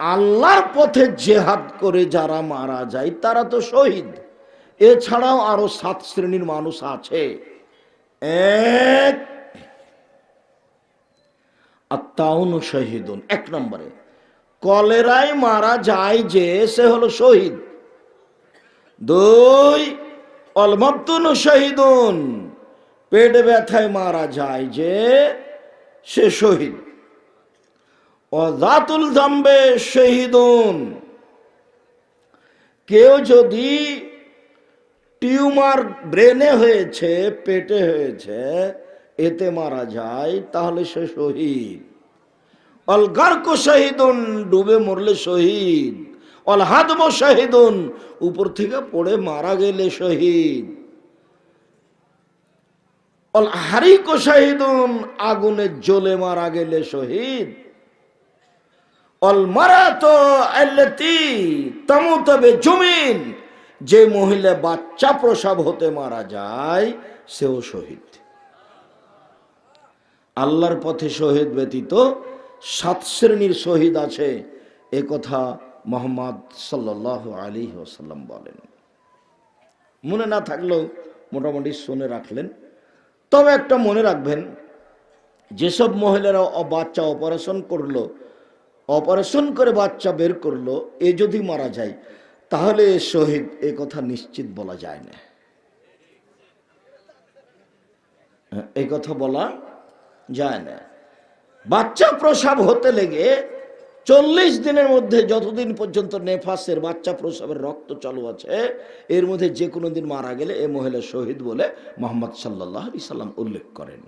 আল্লাহর পথে জেহাদ করে যারা মারা যায়, তারা তো শহীদ। এছাড়াও আরও সাত শ্রেণির মানুষ আছে। এক, আত্মাউন শহীদুন। এক নম্বরে কলেরায় মারা যায় যে সে হলো শহীদ। দুই অলমাপ্তুন শহীদুন। পেট ব্যথায় মারা যায় যে সে শহীদ। অজাতুল জাম্বে শহীদুন। কেউ যদি টিউমার ব্রেনে হয়েছে, পেটে হয়েছে, এতে মারা যায়, তাহলে সে শহীদ। অল গার্ক শহীদুন, ডুবে মরলে শহীদ। অল হাদম শহীদুন, উপর থেকে পড়ে মারা গেলে শহীদ। অল শহীদুন, আগুনে জ্বলে মারা গেলে শহীদ। যে মহিলা বাচ্চা প্রসব হতে মারা যায়, সেও শহীদ। আল্লাহর পথে শহীদ ব্যতীত সাত শ্রেণির শহীদ আছে। এ কথা মোহাম্মদ সাল্লাহ আলী ওসাল্লাম বলেন। মনে না থাকলেও মোটামুটি শুনে রাখলেন। তবে একটা মনে রাখবেন, যেসব মহিলারা বাচ্চা অপারেশন করল অপারেশন করে বাচ্চা বের করল এ যদি মারা যায় তাহলে এ শহীদ এ কথা নিশ্চিত বলা যায় না। হ্যাঁ, এই কথা বলা যায় না। বাচ্চা প্রসাব হতে লেগে চল্লিশ দিনের মধ্যে যতদিন পর্যন্ত নেফাসের বাচ্চা প্রসবের রক্ত চালু আছে এর মধ্যে যে কোনো দিন মারা গেলে এ মহিলা শহীদ বলে মোহাম্মদ সাল্লাহ সাল্লাম উল্লেখ করেন।